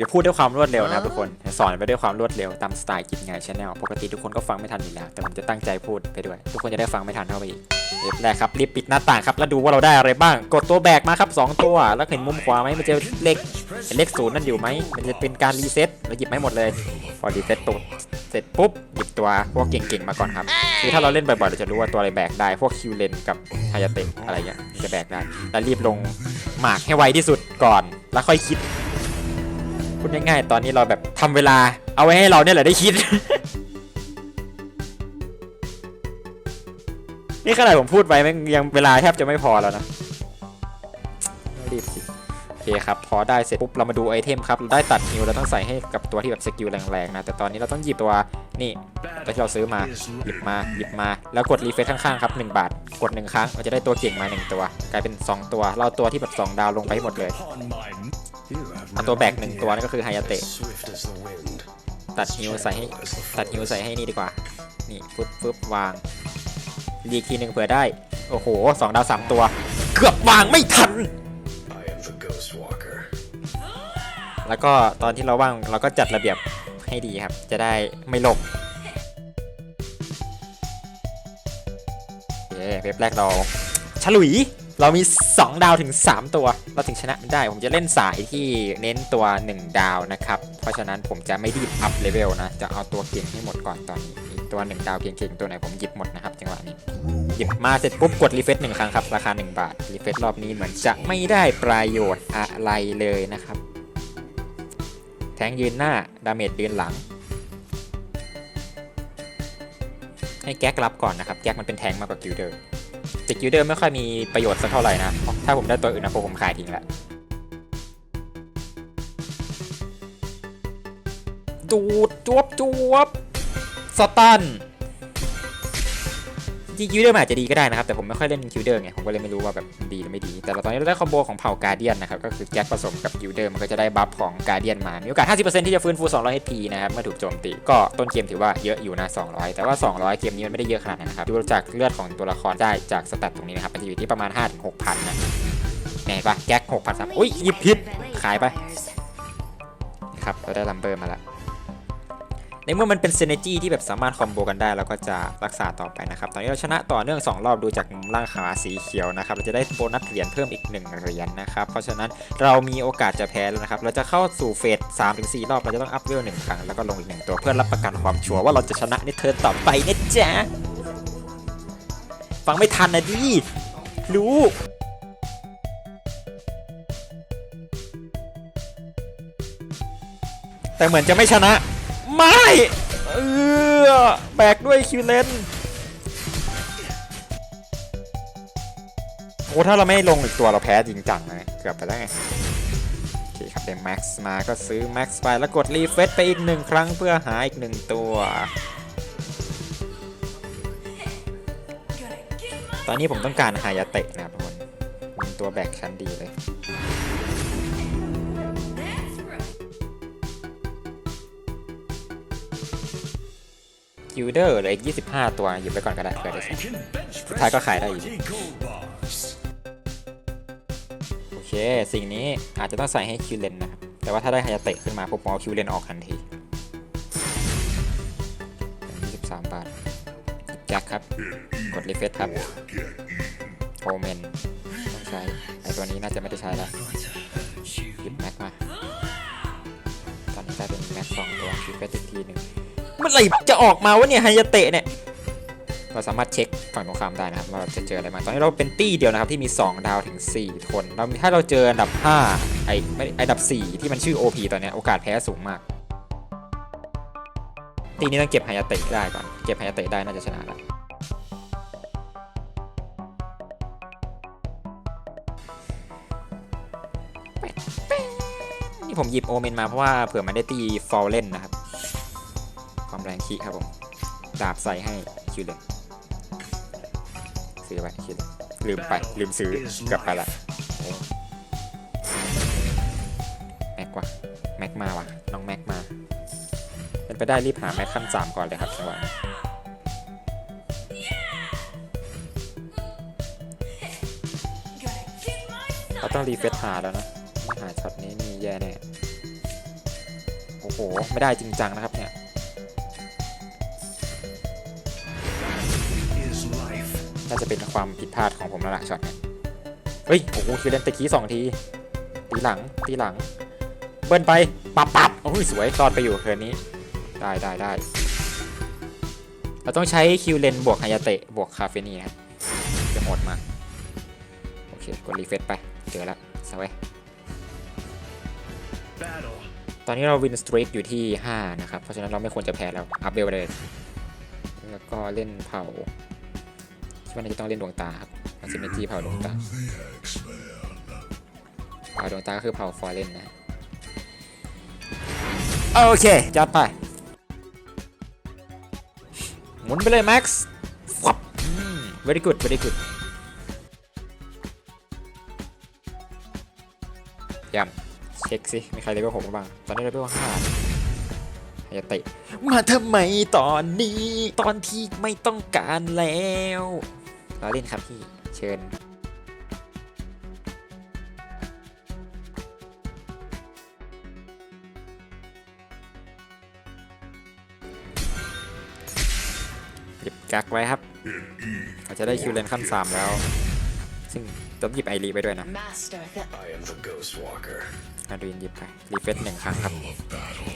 จะพูดด้วยความรวดเร็วนะครับทุกคนสอนไปด้วยความรวดเร็วตามสไตล์กินไงชาแนลปกติทุกคนก็ฟังไม่ทันอยู่แล้ว แต่ผมจะตั้งใจพูดไปด้วย ทุกคนจะได้ฟังไม่ทันเท่าไปอีกเรียบแรกครับรีบปิดหน้าต่างครับแล้วดูว่าเราได้อะไรบ้าง กดตัวแบกมาครับสองตัว แล้วเห็นมุมขวาไหมมันจะเลขเห็นเลขศูนย์นั่นอยู่ไหมมันจะเป็นการรีเซ็ตเราหยิบไม่หมดเลยพอรีเซ็ตตัวเสร็จปุ๊บหยิบตัวพวกเก่งๆมาก่อนครับคือถ้าเราเล่นบ่อยๆเราจะรู้ว่าตัวอะไรแบกได้ พวกคิวเลนกับฮายาเตะอะไรเงี้ยมันจะแบกได้แล้วรีบลงหมากให้ไวที่สุดก่อน แล้วค่อยคิด พูดง่ายๆ ตอนนี้เราแบบทำเวลา เอาไว้ให้เราเนี่ยแหละได้คิด นี่ขนาดผมพูดไปม่งยังเวลาแทบจะไม่พอแล้วนะรีบสิโอเคครับ พอได้เสร็จปุ๊บเรามาดูไอเทมครับ เราได้ตัดฮิวเราต้องใส่ให้กับตัวที่แบบสกิลแรงๆนะ แต่ตอนนี้เราต้องหยิบตัวนี่ตัวที่เราซื้อมา หยิบมาหยิบมา แล้วกดรีเฟซข้างๆครับ1บาท กด1ครั้งเราจะได้ตัวเก่งมา1ตัว กลายเป็น 2 ตัว เราตัวที่แบบ2ดาวลงไปหมดเลย เอาตัวแบกหนึ่งตัวนั่นก็คือไฮยาเตะตัดฮิวใส่ให้ตัดฮิวใส่ให้นี่ดีกว่า นี่ฟึบฟึบวางรีกทีหนึ่งเผื่อได้ โอ้โหสองดาวสามตัว เกือบวางไม่ทัน แล้วก็ตอนที่เราว่างเราก็จัดระเบียบให้ดีครับ จะได้ไม่หลบโอเคเว็บแรกเราฉลุย เรามี 2 ดาวถึง 3 ตัว เราถึงชนะมันได้ ผมจะเล่นสายที่เน้นตัว 1 ดาวนะครับ เพราะฉะนั้นผมจะไม่รีบอัพเลเวลนะ จะเอาตัวเก่งให้หมดก่อนตอนนี้มีตัว 1 ดาวเก่งๆตัวไหนผมหยิบหมดนะครับจังหวะนี้ หยิบมาเสร็จปุ๊บกดรีเฟซหนึ่งครั้งครับ ราคา 1 บาท รีเฟซรอบนี้เหมือนจะไม่ได้ประโยชน์อะไรเลยนะครับ แทงยืนหน้า ดาเมจยืนหลัง ให้แก๊กรับก่อนนะครับ แก๊กมันเป็นแทงมากกว่ากิลเดอร์ กิลเดอร์ไม่ค่อยมีประโยชน์สักเท่าไหร่นะ ถ้าผมได้ตัวอื่นนะผมขายทิ้งละจูดจวบจวบสตัน จริงคิวเดอร์มันอาจจะดีก็ได้นะครับ แต่ผมไม่ค่อยเล่นคิวเดอร์ไง ผมก็เลยไม่รู้ว่าแบบดีหรือไม่ดี แต่เราตอนนี้เราได้คอมโบของเผ่าการเดียนนะครับ ก็คือแจ็คผสมกับคิวเดอร์มันก็จะได้บัฟของการเดียนมา มีโอกาส 50%ที่จะฟื้นฟู 200 HP นะครับ เมื่อถูกโจมตี ก็ต้นเกมถือว่าเยอะอยู่นะ 200 แต่ว่า 200 เกมนี้มันไม่ได้เยอะขนาดนั้นนะครับ ดูจากเลือดของตัวละครได้จากสแตทตรงนี้นะครับมันจะอยู่ที่ประมาณ 5-6,000นะเห็นปะแจ็ค6,000ซับอุ้ยหยิบผิดขายไปครับเราได้ลัมเบอร์มาแล้ว ในเมื่อมันเป็นเซเนจี้ที่แบบสามารถคอมโบกันได้เราก็จะรักษาต่อไปนะครับ ตอนนี้เราชนะต่อเนื่อง 2 รอบดูจากล่างขาสีเขียวนะครับ เราจะได้โบนัสเหรียญเพิ่มอีก 1 เหรียญนะครับ เพราะฉะนั้นเรามีโอกาสจะแพ้แล้วนะครับ เราจะเข้าสู่เฟส3-4รอบ เราจะต้องอัพเวลหนึ่งครั้งแล้วก็ลงอีกหนึ่งตัวเพื่อรับประกันความชัวร์ว่าเราจะชนะในเทิร์นต่อไปนะจ๊ะ ฟังไม่ทันนะดิรู้แต่เหมือนจะไม่ชนะ ไม่เออแบกด้วยคิวเลนโอ้ถ้าเราไม่ลงอีกตัวเราแพ้จริงจังเลยเกือบไปแล้วไงโอเคครับได้แม็กซ์มาก็ซื้อแม็กซ์ไปแล้วกดรีเฟซไปอีกหนึ่งครั้งเพื่อหาอีกหนึ่งตัว ตอนนี้ผมต้องการฮายาเตะนะครับทุกคนตัวแบกชั้นดีเลย กิลเดอร์เหลืออีก25 ตัวหยิบไปก่อนก็ได้เผื่อได้ใช้ can bench Thứ hai có khải đây. forty gold bars. โอเค สิ่งนี้อาจจะต้องใส่ให้คิวเลนนะครับ แต่ว่าถ้าได้ฮายาเตะขึ้นมาผมเอาคิวเลนออกทันที23บาทแจ็คครับ กดรีเฟซครับโอเมนต้องใช้ไอตัวนี้น่าจะไม่ได้ใช้แล้วหยิบแม็กมา ตอนนี้ได้เป็นแม็กสองตัวรีเฟซอีกทีหนึ่ง เมื่อไหร่จะออกมาวะเนี่ยไฮยาเตะเนี่ยเราสามารถเช็คฝั่งตรงข้ามได้นะครับว่าเราจะเจออะไรมาตอนนี้เราเป็นตี้เดียวนะครับที่มี 2 ดาวถึง 4 คนเราถ้าเราเจออันดับ 5 ไอ้ไม่ไออันดับ 4 ที่มันชื่อ OP ตอนนี้โอกาสแพ้สูงมาก ตีนี้ต้องเก็บไฮยาเตะได้ก่อน เก็บไฮยาเตะได้น่าจะชนะแล้วนี่ผมหยิบโอเมนมาเพราะว่าเผื่อมันได้ตีฟอลเล่นนะครับ แรงคีครับผม ดาบใส่ให้คิวเลยซื้อไปคิวเลยลืมไป ลืมซื้อเกือบไปละโอ้แม็กว่ะแม็กมาว่ะ น้องแม็กมา เป็นไปได้รีบหาแม็กขั้นสามก่อนเลยครับจังหวะนี้เราต้องรีเฟซหาแล้วนะไม่หาช็อตนี้มีแย่แน่โอ้โห ไม่ได้จริงจังนะครับ น่าจะเป็นความผิดพลาดของผมแล้วล่ะช็อตเนี่ยเฮ้ยโอ้โหคิวเลนตะกี้สองทีตีหลังตีหลัง เบิ้ลไปปับปับโอ้ยสวยตอนไปอยู่เทิร์นนี้ ได้ได้ได้เราต้องใช้คิวเลนบวกไฮยาเตะบวกคาเฟนีนะครับจะโหดมาโอเคกดรีเฟซไปเจอแล้วสวยตอนนี้เราวินสตรีกอยู่ที่ 5 นะครับ เพราะฉะนั้นเราไม่ควรจะแพ้แล้ว อัพเบลไปเลย แล้วก็เล่นเผา คิดว่าน่าจะต้องเล่นดวงตาครับเอาซิมเมจีเผาดวงตาเผาดวงตาก็คือเผาฟอร์เรนนะโอเคจัดไปหมุนไปเลยแม็กซ์ฟับอืม very good very good ยำเช็คสิ มีใครเลเวลหกบ้าง ตอนนี้เลเวลห้าอย่าเตะมาทำไมตอนนี้ ตอนที่ไม่ต้องการแล้ว เราเล่นครับพี่ เชิญ หยิบกักไว้ครับเราจะได้คิวเลนขั้น3แล้ว ซึ่งต้องหยิบไอรีไปด้วยนะ Master the I am the Ghost Walker. อาดูนหยิบไปรีเฟซหนึ่งครั้งครับ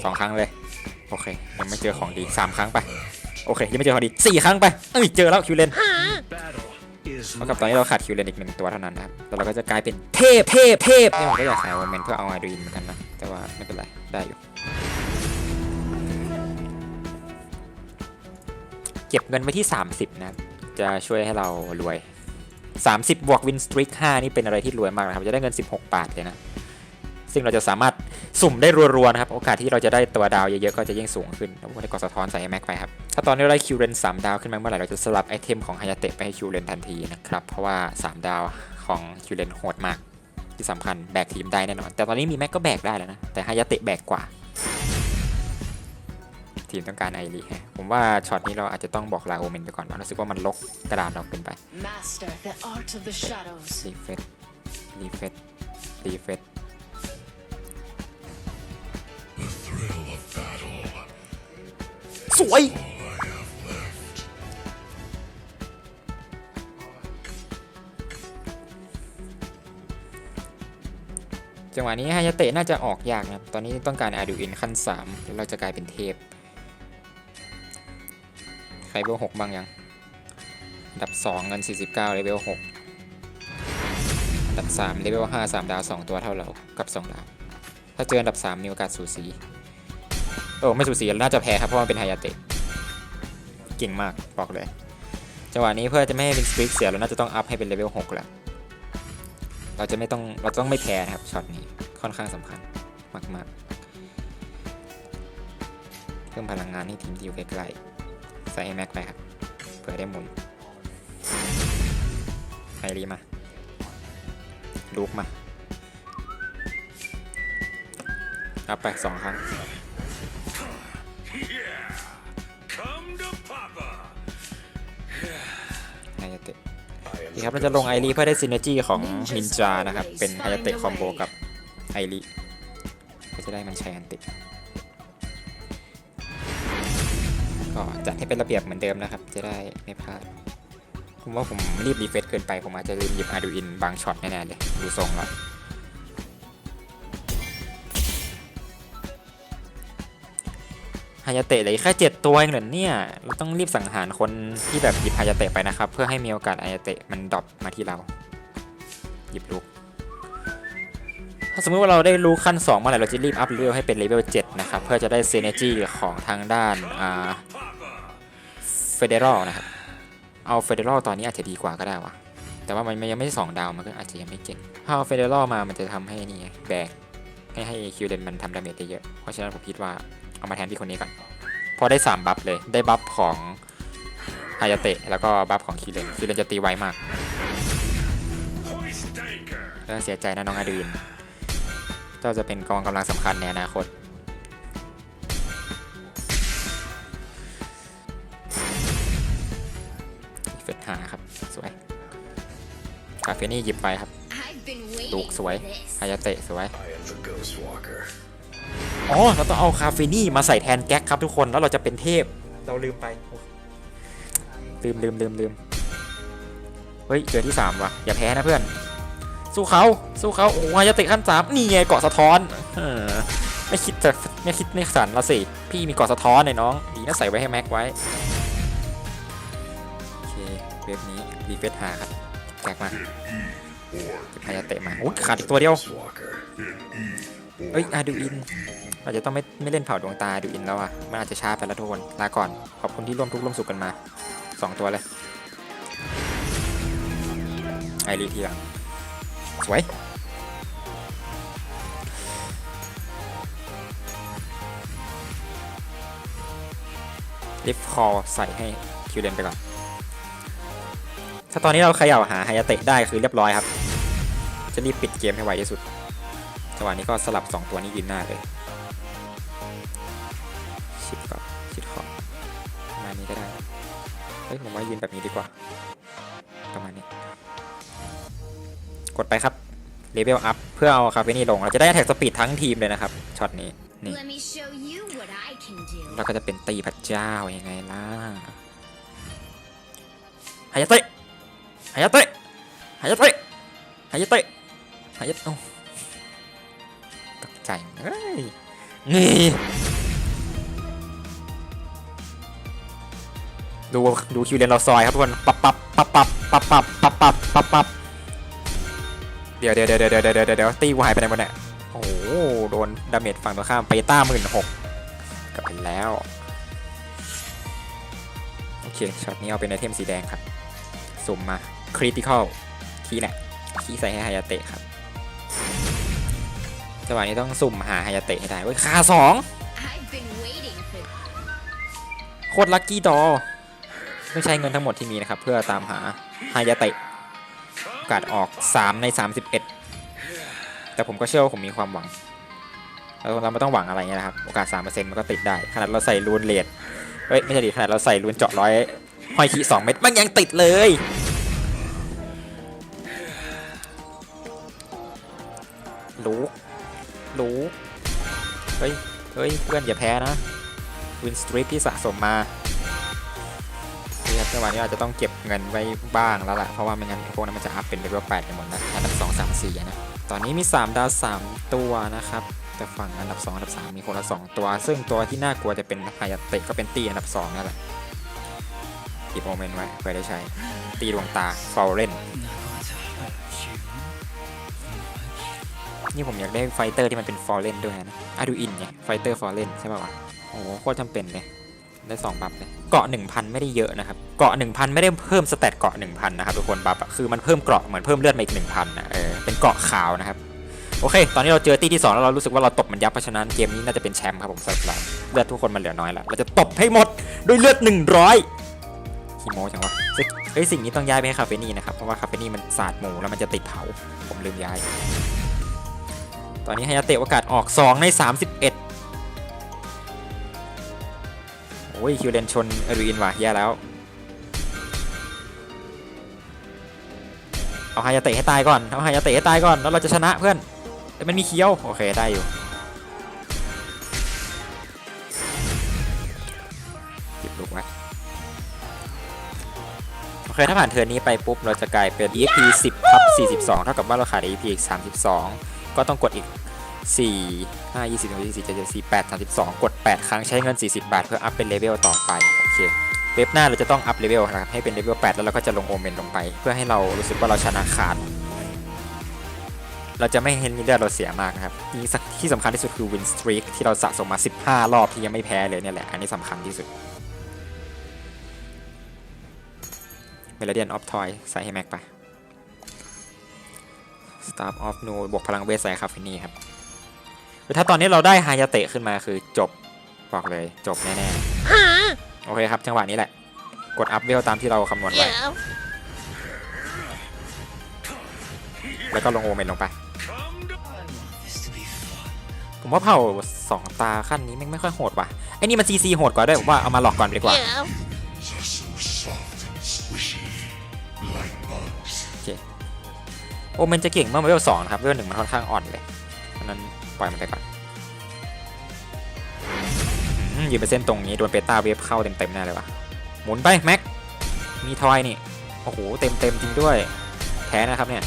สองครั้งเลย โอเค ยังไม่เจอของดีสามครั้งไป โอเค ยังไม่เจอของดีสี่ครั้งไป เอ้ย เจอแล้วคิวเลน Battle เพราะกับตอนนี้เราขาดคิวเลนอีกหนึ่งตัวเท่านั้นนะครับแต่เราก็จะกลายเป็นเทพเทพเทพนี่ผมก็อยากขายโมเมนต์เพื่อเอาอาดูนเหมือนกันนะ แต่ว่าไม่เป็นไร ได้อยู่ เก็บเงินไว้ที่ 30 นะ จะช่วยให้เรารวย 30 บวกวินสตริก5นี่เป็นอะไรที่รวยมากนะครับ จะได้เงิน 16 บาทเลยนะ ซึ่งเราจะสามารถสุ่มได้รัวๆนะครับ โอกาสที่เราจะได้ตัวดาวเยอะๆก็จะยิ่งสูงขึ้นแล้วก็ได้กดสะท้อนใส่ให้แม็กไปครับ ถ้าตอนนี้เราได้คิวเรน3ดาวขึ้นมาเมื่อไหร่เราจะสลับไอเทมของฮายาเตะไปให้คิวเรนทันทีนะครับ เพราะว่า 3 ดาวของคิวเรนโหดมาก ที่สำคัญแบกทีมได้แน่นอน แต่ตอนนี้มีแม็กก็แบกได้แล้วนะ แต่ฮายาเตะแบกกว่า ทีมต้องการไอรีแฮะผมว่าช็อตนี้เราอาจจะต้องบอกลาโอเมนไปก่อนว่ารู้สึกว่ามันลกกระดานเราเกินไป master the art of the shadows. รีเฟซรีเฟซรีเฟซ สวย จังหวะนี้ฮายาเตะน่าจะออกยากนะตอนนี้ต้องการอาดูอินขั้น3แล้วเราจะกลายเป็นเทพ ใครเบลหกบ้างยังอันดับ 2 เงิน 49เลเวล6ดับ 3 เลเวล5 3 ดาว 2 ตัวเท่าเรา กับ 2 ดาว ถ้าเจออันดับ 3 มีโอกาสสูสี โอ้ไม่สูสีน่าจะแพ้ครับเพราะมันเป็นไฮยาเตะเก่งมากบอกเลย จังหวะนี้เพื่อจะไม่ให้เป็นสตริกเสียเราน่าจะต้องอัพให้เป็นเลเวล6แล้วเราจะไม่ต้องเราต้องไม่แพ้นะครับช็อตนี้ค่อนข้างสำคัญมากๆ เพิ่มพลังงานให้ทีมที่อยู่ใกล้ๆใส่ให้แม็กไปครับเพื่อได้หมุนไอรีมาลูกมาอัพไปสองครั้ง นี่ครับเราจะลงไอรีเพื่อได้ซินเนจีของนินจานะครับ เป็นไฮยาเตะคอมโบกับไอรีก็จะได้มันใช้อันติก็จัดให้เป็นระเบียบเหมือนเดิมนะครับ จะได้ไม่พลาดผมว่าผมรีบรีเฟซเกินไป ผมอาจจะลืมหยิบอาดูอินบางช็อตแน่ๆเลย ดูทรงแล้ว ฮายาเตะเหลยแค่เจ็ดตัวเองเหรอเนี่ย เราต้องรีบสังหารคนที่แบบหยิบฮายาเตะไปนะครับ เพื่อให้มีโอกาสฮายาเตะมันดรอปมาที่เรา หยิบลูก ถ้าสมมติว่าเราได้รู้ขั้น2เมื่อไหร่เราจะรีบอัพเลเวลให้เป็นเลเวล7นะครับ เพื่อจะได้เซเนจีของทางด้านอ่าเฟเดรัลนะครับ เอาเฟเดรัลตอนนี้อาจจะดีกว่าก็ได้วะแต่ว่ามันยังไม่ใช่สองดาวมันก็อาจจะยังไม่เก่ง ถ้าเอาเฟเดรัลมามันจะทำให้นี่แบกให้ให้คิวเดนมันทำดาเมจได้เยอะ เพราะฉะนั้นผมคิดว่า เอามาแทนที่คนนี้ก่อน พอได้ 3 บัฟเลย ได้บัฟของฮายาเตะ แล้วก็บัฟของคิวเดนคิวเดนจะตีไวมาก Hoist anchor. แล้วเสียใจนะน้องอาดูนเจ้าจะเป็นกองกำลังสำคัญในอนาคต เฟสหาครับ สวยคาเฟนี่หยิบไปครับ I've been ลูก waiting สวย for this. ฮายาเตะสวย อ๋อเราต้องเอาคาเฟนี่มาใส่แทนแก๊กครับทุกคนแล้วเราจะเป็นเทพเราลืมไปลืมลืมลืมลืมเฮ้ยเจอที่สามว่ะอย่าแพ้นะเพื่อน สู้เขาสู้เขาโอ้ยจะติขั้นสามนี่ไงเกาะสะท้อนเออไม่คิดจะไม่คิดไม่สันละสิพี่มีเกาะสะท้อนไอ้น้องดีนะใส่ไว้ให้แม็กไว้โอเคเว็บนี้รีเฟซหาครับแจกมาพายาเตะมาโอ้ยขาดอีกตัวเดียวเอ้ยอาดูอิน เราจะต้องไม่ไม่เล่นเผาดวงตาดูอินแล้วอะ มันอาจจะช้าไปแล้วทุกคน ลาก่อน ขอบคุณที่ร่วมทุกข์ร่วมสุขกันมาสองตัวเลย ไอรีทีหลังสวย ลิฟคอใส่ให้คิวเลนไปก่อน ถ้าตอนนี้เราเขย่าหาไฮยาเตะได้คือเรียบร้อยครับ จะรีบปิดเกมให้ไวที่สุดจังหวะนี้ก็สลับ 2 ตัวนี้ยืนหน้าเลย เฮ้ยผมว่ายืนแบบนี้ดีกว่า ประมาณนี้ กดไปครับเลเวลอัพเพื่อเอาคาเฟนี่ลง เราจะได้แท็กสปีดทั้งทีมเลยนะครับช็อตนี้นี่ Let me show you what I can do. เราก็จะเป็นตีพระเจ้ายังไงล่ะหายาเตะหายาเตะหายาเตะหายาเตะหายาโอ้ตกใจเฮ้ยนี่ ดูดูคิวเลนเราซอยครับทุกคนปับปับปับปับปับปับปับปับปับปับเดี๋ยวเดี๋ยวเดี๋ยวเดี๋ยวเดี๋ยวเดี๋ยวเดี๋ยวตีกูหายไปไหนหมดเนี่ยโอ้โหโดนดาเมจฝั่งตรงข้ามไปต้าหมื่นหกกลับไปแล้วโอเคช็อตนี้เอาเป็นไอเทมสีแดงครับสุ่มมาคริติคอลคีย์แหละคีใส่ให้ฮายาเตะครับจังหวะนี้ต้องสุ่มหาฮายาเตะให้ได้เว้ยคาสองโคตรลัคกี้ดอ ต้องใช้เงินทั้งหมดที่มีนะครับ เพื่อตามหาฮายาเตะโอกาสออก 3 ใน 31 แต่ผมก็เชื่อว่าผมมีความหวัง เราเราไม่ต้องหวังอะไรเงี้ยนะครับ โอกาส 3%มันก็ติดได้ ขนาดเราใส่รูนเลดเฮ้ย ไม่ใช่ดิขนาดเราใส่รูนเจาะร้อยห้อยขีสองเม็ดมันยังติดเลย รู้ รู้ เฮ้ย เฮ้ย เพื่อนอย่าแพ้นะวินสตรีทที่สะสมมา นี่ครับจังหวะนี้อาจจะต้องเก็บเงินไว้บ้างแล้วแหละเพราะว่าไม่งั้นพวกนั้นมันจะอัพเป็นเลเวล8กันหมดนะอันดับ2 3 4อะนะตอนนี้มี 3 ดาว 3 ตัวนะครับแต่ฝั่งอันดับ 2 อันดับ 3 มีคนละ 2 ตัว ซึ่งตัวที่น่ากลัวจะเป็นไฮยาเตะก็เป็นตีอันดับ 2 นั่นแหละอีโมเมนต์ไว้เพื่อได้ใช้ ตีดวงตาฟอลเล่นนี่ผมอยากได้ไฟเตอร์ที่มันเป็นฟอลเลนด้วยนะอะดูอินไงไฟเตอร์ฟอลเลนใช่ป่าวะโอ้โหโคตรจำเป็นเลย ได้2บัฟเลยเกาะ 1,000 ไม่ได้เยอะนะครับเกาะ 1,000 ไม่ได้เพิ่มสเตตเกาะ 1,000 นะครับทุกคนบัฟคือมันเพิ่มเกราะเหมือนเพิ่มเลือดมาอีก1,000นะเออเป็นเกาะขาวนะครับโอเค ตอนนี้เราเจอตีที่2แล้วเรารู้สึกว่าเราตบมันยับเพราะฉะนั้นเกมนี้น่าจะเป็นแชมป์ครับผมสำหรับเราเลือดทุกคนมันเหลือน้อยแล้วเราจะตบให้หมดด้วยเลือด 100ขี้โม้จังวะเฮ้ยสิ่งนี้ต้องย้ายไปให้คาเฟนี่นะครับเพราะว่าคาเฟนี่มันสาดหมูแล้วมันจะติดเผาผมลืมย้าย ตอนนี้ไฮยาเตะโอกาสออก 2 ใน 31 โอ้ยคิวเลนชนเอรูอินว่ะแย่แล้ว เอาฮายาเตะให้ตายก่อน เอาฮายาเตะให้ตายก่อน แล้วเราจะชนะเพื่อนแต่มันมีเคี้ยว โอเคได้อยู่หยิบลูกไว้โอเคถ้าผ่านเทิร์นนี้ไปปุ๊บ เราจะกลายเป็น EXP 10ทับ42 เท่ากับว่าเราขาด EXP อีก 32 ก็ต้องกดอีก 4 5 20 24 7 4 8 32 กด 8 ครั้งใช้เงิน 40 บาท เพื่ออัพเป็นเลเวลต่อไป โอเค เว็บหน้าเราจะต้องอัพเลเวลนะครับ ให้เป็นเลเวล 8 แล้วเราก็จะลงโอเมนลงไป เพื่อให้เรารู้สึกว่าเราชนะขาด เราจะไม่เห็นมีเลือดเราเสียมากนะครับนี่สักที่สำคัญที่สุดคือวินสตรีกที่เราสะสมมา 15 รอบที่ยังไม่แพ้เลยเนี่ยแหละ อันนี้สำคัญที่สุดเมลเดียนออฟทอยใส่ให้แม็กไป Star of No บวกพลังเวทใส่คาเฟนี่ครับ ถ้าตอนนี้เราได้ฮายาเตะขึ้นมาคือจบบอกเลยจบแน่ๆโอเคครับจังหวะนี้แหละ กดอัพเวลตามที่เราคำนวณไว้แล้วก็ลงโอเมนลงไป ผมว่าเผ่าสองตาขั้นนี้แม่งไม่ค่อยโหดว่ะไอ้นี่มันซีซีโหดกว่าด้วยผมว่าเอามาหลอกก่อนดีกว่าโอเคโอเมนจะเก่งเมื่อเวลสองนะครับเวลหนึ่งมันค่อนข้างอ่อน ปล่อยมันไปก่อนอยืนเป็นเส้นตรงนี้โดนเปต้าเวฟเข้าเต็มๆแน่เลยวะหมุนไปแม็ก มีทอยนี่ โอ้โห เต็มๆจริงด้วยแพ้นะครับเนี่ย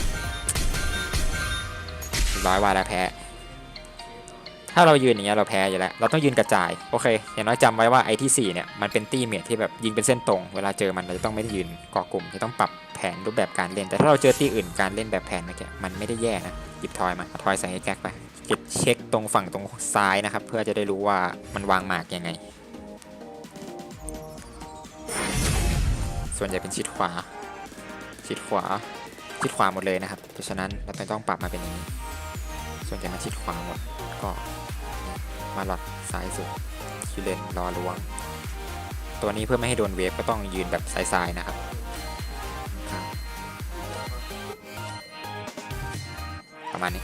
ร้อยว่าแล้วแพ้ ถ้าเรายืนอย่างเงี้ยเราแพ้อยู่แล้ว เราต้องยืนกระจาย โอเค อย่างน้อยจำไว้ว่าไอ้ที่4เนี่ยมันเป็นตี้เมทที่แบบยิงเป็นเส้นตรง เวลาเจอมันเราจะต้องไม่ได้ยืนเกาะกลุ่มจะต้องปรับแผนรูปแบบการเล่น แต่ถ้าเราเจอตี้อื่นการเล่นแบบแผนเมื่อกี้มันไม่ได้แย่นะ หยิบทอยมาทอยใส่ให้แจ็คไป เก็บเช็คตรงฝั่งตรงซ้ายนะครับ เพื่อจะได้รู้ว่ามันวางหมากยังไง ส่วนใหญ่เป็นชิดขวา ชิดขวา ชิดขวาหมดเลยนะครับ เพราะฉะนั้นเราต้องปรับมาเป็นอย่างนี้ ส่วนใหญ่มาชิดขวาหมด ก็มาหลอดซ้ายสุดคิวเลนรอล้วง ตัวนี้เพื่อไม่ให้โดนเวฟก็ต้องยืนแบบซ้ายๆนะครับครับประมาณนี้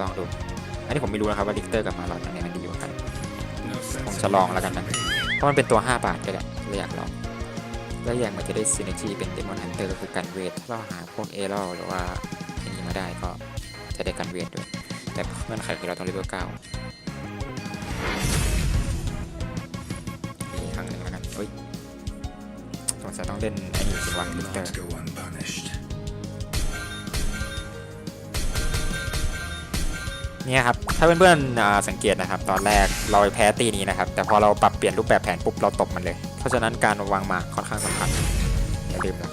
ลองดู อันนี้ผมไม่รู้นะครับว่าลิกเตอร์กับมาลอนอันไหนมันดีกว่ากัน No sense ผมจะลองแล้วกันนะ เพราะมันเป็นตัว 5 บาทก็ได้เลยอยากลอง แล้วอย่างมันจะได้ซีเนจีเป็นเดมอนฮันเตอร์ก็คือกันเวท ถ้าเราหาพวกเอรอหรือว่าอันนี้มาได้ก็จะได้กันเวทด้วย แต่เงื่อนไขคือเราต้องเลเวลเก้าอีกครั้งหนึ่งแล้วกันเฮ้ยสงสัยต้องเล่นไอ้นี่สิวะลิกเตอร์ เนี่ยครับ ถ้าเพื่อนๆสังเกตนะครับ ตอนแรกเราแพ้ตีนี้นะครับ แต่พอเราปรับเปลี่ยนรูปแบบแผนปุ๊บเราตบมันเลย เพราะฉะนั้นการวางหมากค่อนข้างสำคัญอย่าลืมนะ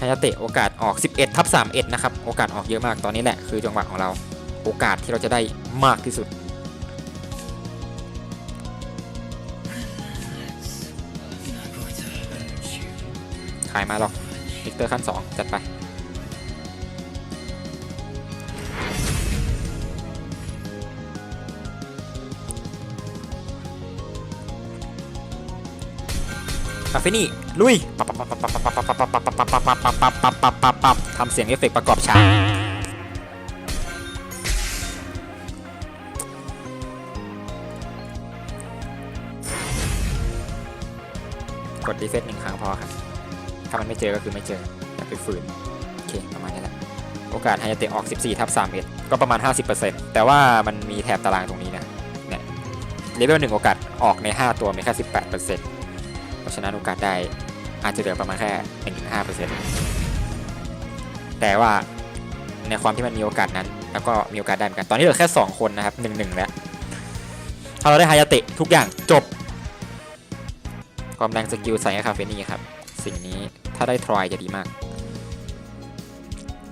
ฮายาเตะโอกาสออก 11ทับ31นะครับ โอกาสออกเยอะมากตอนนี้แหละคือจังหวะของเรา โอกาสที่เราจะได้มากที่สุด ขายมาหรอกลิกเตอร์ขั้น 2 จัดไป เฟนี่ลุยปับปับปับปับปับปับปับปับปับปับปับปับปับปับปับปับปับทำเสียงเอฟเฟกประกอบฉากกดดีเฟสหนึ่งครั้งพอครับ ถ้ามันไม่เจอก็คือไม่เจออย่าไปฝืน โอเค ประมาณนี้แหละ โอกาสไฮยาเตะออก 14ทับ3เอ็ดก็ประมาณ 50%แต่ว่ามันมีแถบตารางตรงนี้นะ เนี่ย เลเวลหนึ่งโอกาสออกใน 5 ตัวมีแค่ 18% เพราะฉะนั้นโอกาสได้อาจจะเหลือประมาณแค่1-5%แต่ว่าในความที่มันมีโอกาสนั้น แล้วก็มีโอกาสได้เหมือนกัน ตอนนี้เหลือแค่ 2 คนนะครับ1-1แล้ว ถ้าเราได้ฮายาเตะทุกอย่างจบ ความแรงสกิลใส่คาเฟนี่ครับ สิ่งนี้ถ้าได้ทรอยจะดีมาก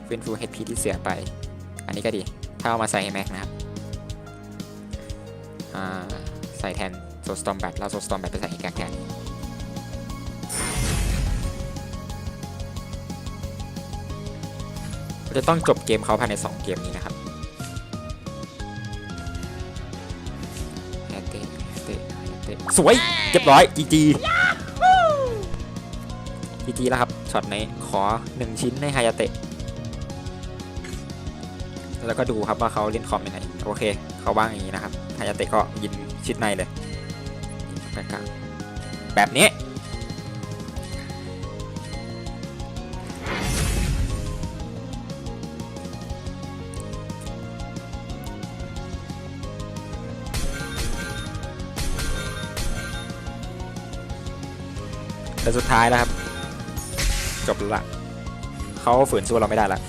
ฟื้นฟู HP ที่เสียไป อันนี้ก็ดี ถ้าเอามาใส่แม็กนะครับใส่แทนโซสตอมแบทแล้วโซสตอมแบทไปใส่อีกแกน เราจะต้องจบเกมเขาภายใน 2 เกมนี้นะครับเต้แฮตเต้แฮตเต้สวยเรียบร้อย GG GG แล้วครับช็อตนี้ขอ 1 ชิ้นให้ฮายาเตะแล้วก็ดูครับว่าเขาเล่นคอมยังไงโอเค เขาว่างอย่างนี้นะครับฮายาเตะก็ยินชิดในเลยกลางแบบนี้ แต่สุดท้ายแล้วครับ จบแล้วละเขาฝืนสู้เราไม่ได้ละ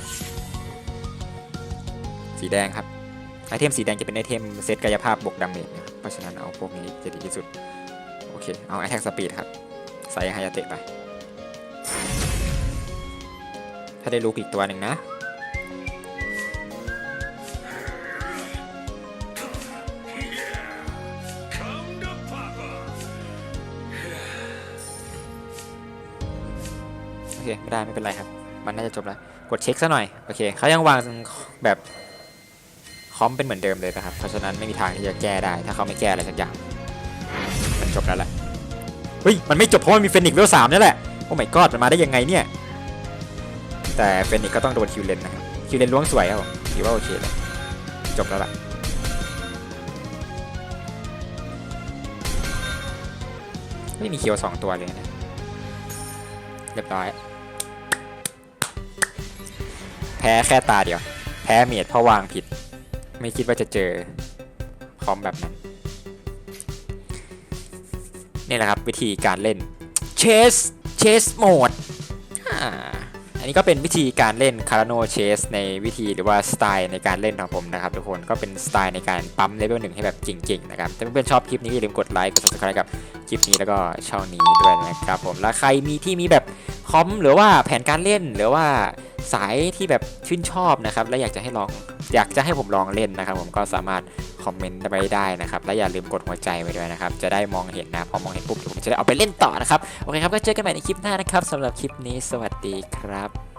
สีแดงครับไอเทมสีแดงจะเป็นไอเทมเซตกายภาพบวกดาเมจนะเพราะฉะนั้นเอาพวกนี้จะดีที่สุด โอเค เอาไอแท็กสปีดครับ ใส่ไฮยาเตะไป ถ้าได้ลูกอีกตัวหนึ่งนะ อเคไม่ได้ไม่เป็นไรครับ มันน่าจะจบแล้ว กดเช็คซะหน่อย โอเคเขายังวางแบบคอมเป็นเหมือนเดิมเลยนะครับ เพราะฉะนั้นไม่มีทางที่จะแก้ได้ ถ้าเขาไม่แก้อะไรสักอย่าง มันจบแล้วแหละ เฮ้ย มันไม่จบเพราะมันมีเฟนิกซ์เวลสามนี่แหละ โอ้ my god มันมาได้ยังไงเนี่ย แต่เฟนิกซ์ก็ต้องโดนคิวเลนนะครับ คิวเลนล้วงสวยครับผมถือว่าโอเคเลย จบแล้วล่ะไม่มีเคียวสองตัวเลยนะ เรียบร้อย แพ้แค่ตาเดียว แพ้เมียดเพราะวางผิด ไม่คิดว่าจะเจอคอมแบบนั้นนี่แหละครับวิธีการเล่นเชสเชสโหมดอันนี้ก็เป็นวิธีการเล่นคาร์โนเชสในวิธีหรือว่าสไตล์ในการเล่นของผมนะครับทุกคนก็เป็นสไตล์ในการปั๊มเลเวลหนึ่งให้แบบจริงๆนะครับถ้าเพื่อนๆชอบคลิปนี้อย่าลืมกดไลค์กด subscribe กับคลิปนี้แล้วก็ช่องนี้ด้วยนะครับผมแล้วใครมีที่มีแบบ คอมหรือว่าแผนการเล่นหรือว่าสายที่แบบชื่นชอบนะครับ และอยากจะให้ลองอยากจะให้ผมลองเล่นนะครับ ผมก็สามารถคอมเมนต์ไว้ได้นะครับ และอย่าลืมกดหัวใจไว้ด้วยนะครับ จะได้มองเห็นนะพอมองเห็นปุ๊บผมจะได้เอาไปเล่นต่อนะครับ โอเคครับก็เจอกันใหม่ในคลิปหน้านะครับสำหรับคลิปนี้สวัสดีครับ